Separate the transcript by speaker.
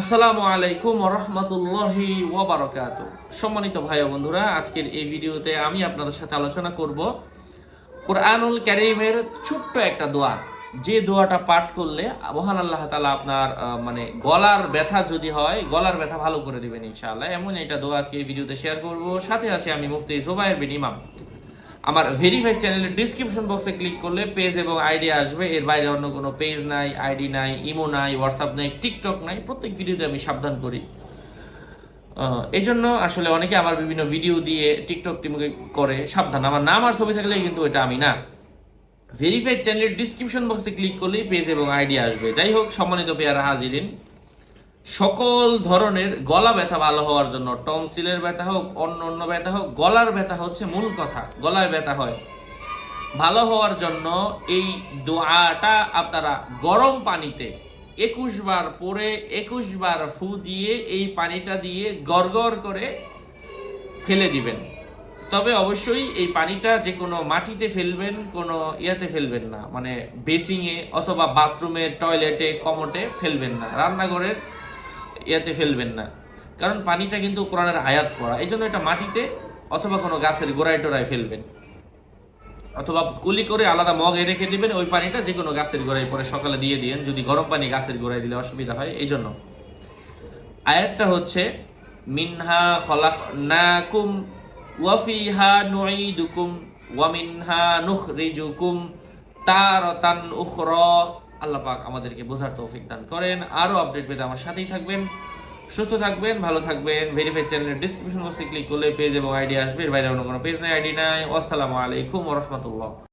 Speaker 1: আসসালামু আলাইকুম রহমতুল্লাহি ওয়াবারকাত সম্মানিত ভাই বন্ধুরা, আজকের এই ভিডিওতে আমি আপনাদের সাথে আলোচনা করব কোরআনুল কারিমের ছোট্ট একটা দোয়া। যে দোয়াটা পাঠ করলে মহান আল্লাহ তালা আপনার মানে গলার ব্যথা যদি হয়, গলার ব্যথা ভালো করে দেবেন ইনশাআল্লাহ। এমন একটা দোয়া আজকে এই ভিডিওতে শেয়ার করব। সাথে আছে আমি মুফতি জোবায়ের বিন ইমাম। আমার ভেরিফাইড চ্যানেলের ডিসক্রিপশন বক্সে ক্লিক করলে পেজ এবং আইডি আসবে। এর বাইরে অন্য কোনো পেজ নাই আইডি নাই ইমো নাই হোয়াটসঅ্যাপ নাই টিকটক নাই। প্রত্যেক ভিডিওতে আমি সাবধান করি। এই জন্য আসলে অনেকে আমার বিভিন্ন ভিডিও দিয়ে টিকটক টিমকে করে সাবধান। আমার নাম আর ছবি থাকলে কিন্তু এটা আমি না। ভেরিফাইড চ্যানেলের ডিসক্রিপশন বক্সে ক্লিক করলেই পেজ এবং আইডি আসবে। যাই হোক, সম্মানিত পেয়ারা হাজিরিন সকল ধরনের গলা ব্যথা ভালো হওয়ার জন্য টনসিলের ব্যথা হোক, অন্য অন্য ব্যথা হোক, গলার ব্যথা হচ্ছে মূল কথা, গলায় ব্যথা হয়। ভালো হওয়ার জন্য এই দোয়াটা আপনারা গরম পানিতে একুশ বার পরে একুশ বার ফু দিয়ে এই পানিটা দিয়ে গড়গড় করে ফেলে দিবেন। তবে অবশ্যই এই পানিটা যে কোনো মাটিতে ফেলবেন, কোনো ইয়াতে ফেলবেন না মানে বেসিংয়ে অথবা বাথরুমে, টয়লেটে, কমোটে ফেলবেন না, রান্নাঘরের ইয়াতে ফেলবেন না। কারণ পানিটা কিন্তু কোরআনের আয়াত পড়া। এই এটা মাটিতে অথবা কোনো গাছের গোড়ায় টোড়ায় ফেলবেন। অথবা কুলি করে আলাদা মগে রেখে দিবেন, ওই পানিটা যে কোনো গাছের গোড়ায় পরে সকালে দিয়ে দিয়েন। যদি গরম পানি গাছের গোড়ায় দিলে অসুবিধা হয় এই জন্য আয়াতটা হচ্ছে, মিনহা খলাক নাকুম ওয়াফিহা নুঈদুকুম ওয়া মিনহা নুখরিজুকুম তারাতান উখরা আল্লাহ পাক আমাদেরকে বোঝার তৌফিক দান করেন। আরও আপডেট পেতে আমার সাথেই থাকবেন। সুস্থ থাকবেন, ভালো থাকবেন। ভেরিফাইড চ্যানেলের ডিসক্রিপশন বক্সে ক্লিক করলে পেজ এবং আইডি আসবে। বাইরে অন্য কোনো পেজ নাই আইডি নাই। আসসালামু আলাইকুম রাহমাতুল্লাহ।